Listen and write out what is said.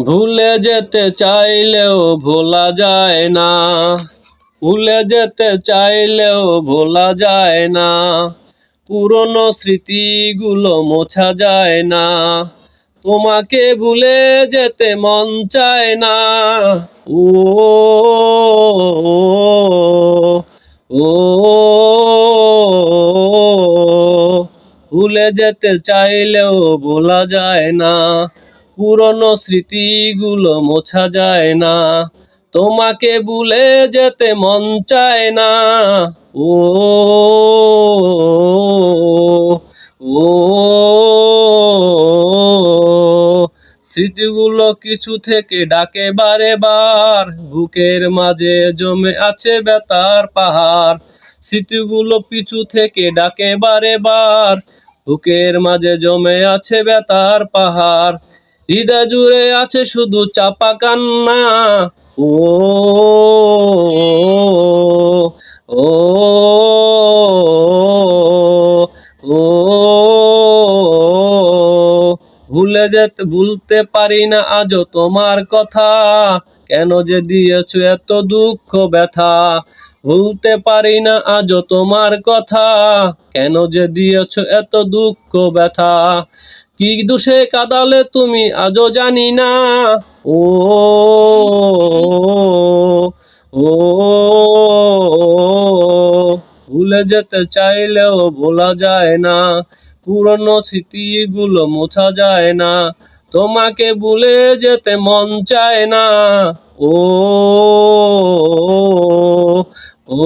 ভুলে যেতে চাইলেও ভোলা যায় না ভুলে যেতে চাইলেও ভোলা যায় না পুরনো স্মৃতিগুলো মোছা যায় না তোমাকে ভুলে যেতে মন চায় না ও ও ভুলে যেতে চাইলেও ভোলা যায় না পুরনো স্মৃতিগুলো মোছা যায় না। তোমাকে ভুলে যেতে মন চায় না। ও ও, স্মৃতিগুলো কিছু থেকে ডাকে বারে বার। বুকের মাঝে জমে আছে বেতার পাহাড়। স্মৃতিগুলো পিছু থেকে ডাকে বারে বার। বুকের মাঝে জমে আছে বেতার পাহাড়। হৃদয় জুড়ে আছে শুধু চাপা কান্না। ও ও ও ভুলে যেতে, ভুলতে পারি না আজও তোমার কথা। কেন যে দিয়েছ এত দুঃখ ব্যথা, ভুলতে পারি না আজও তোমার কথা। কেন যে দিয়েছ এত দুঃখ ব্যথা কি দোষে কাদালে তুমি আজও জানি না? ও ও, ভুলে যেতে চাইলেও ভোলা যায় না। পুরনো স্মৃতিগুলো মোছা যায় না। তোমাকে ভুলে যেতে মন চায় না। ও ও